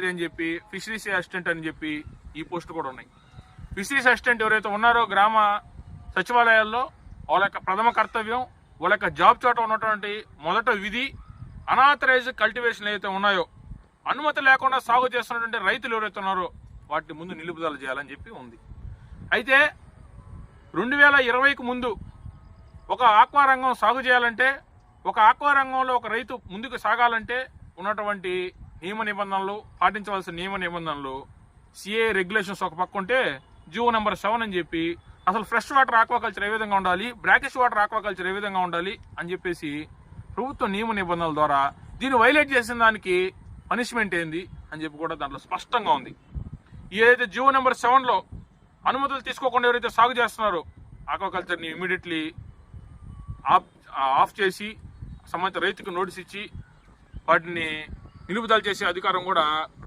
అని చెప్పి fisheries assistant అని చెప్పి ఈ పోస్ట్ కూడా ఉన్నాయి. ఫిషరీస్ అసిస్టెంట్ ఎవరైతే ఉన్నారో గ్రామ సచివాలయాల్లో వాళ్ళ యొక్క ప్రథమ కర్తవ్యం వాళ్ళ యొక్క జాబ్ చోట ఉన్నటువంటి మొదట విధి అనాథరైజ్ కల్టివేషన్ ఏదైతే ఉన్నాయో అనుమతి లేకుండా సాగు చేస్తున్నటువంటి రైతులు ఎవరైతే ఉన్నారో వాటిని ముందు నిలుపుదల చేయాలని చెప్పి ఉంది. అయితే రెండు వేల ఇరవైకి ముందు ఒక ఆక్వా రంగం సాగు చేయాలంటే ఒక ఆక్వా రంగంలో ఒక రైతు ముందుకు సాగాలంటే ఉన్నటువంటి నియమ నిబంధనలు పాటించవలసిన నియమ నిబంధనలు సిఏ రెగ్యులేషన్స్ ఒక పక్క ఉంటే జియో నెంబర్ సెవెన్ అని చెప్పి అసలు ఫ్రెష్ వాటర్ ఆక్వాకల్చర్ ఏ విధంగా ఉండాలి బ్రాకిష్ వాటర్ ఆక్వాకల్చర్ ఏ విధంగా ఉండాలి అని చెప్పేసి ప్రభుత్వ నియమ నిబంధనల ద్వారా దీన్ని వైలేట్ చేసిన దానికి పనిష్మెంట్ ఏంది అని చెప్పి కూడా దాంట్లో స్పష్టంగా ఉంది. ఏదైతే జియో నెంబర్ సెవెన్లో అనుమతులు తీసుకోకుండా ఎవరైతే సాగు చేస్తున్నారో ఆక్వాకల్చర్ని ఇమీడియట్లీ ఆఫ్ ఆఫ్ చేసి సంబంధిత రైతుకు నోటీస్ ఇచ్చి వాటిని నిలుపుదల చేసే అధికారం కూడా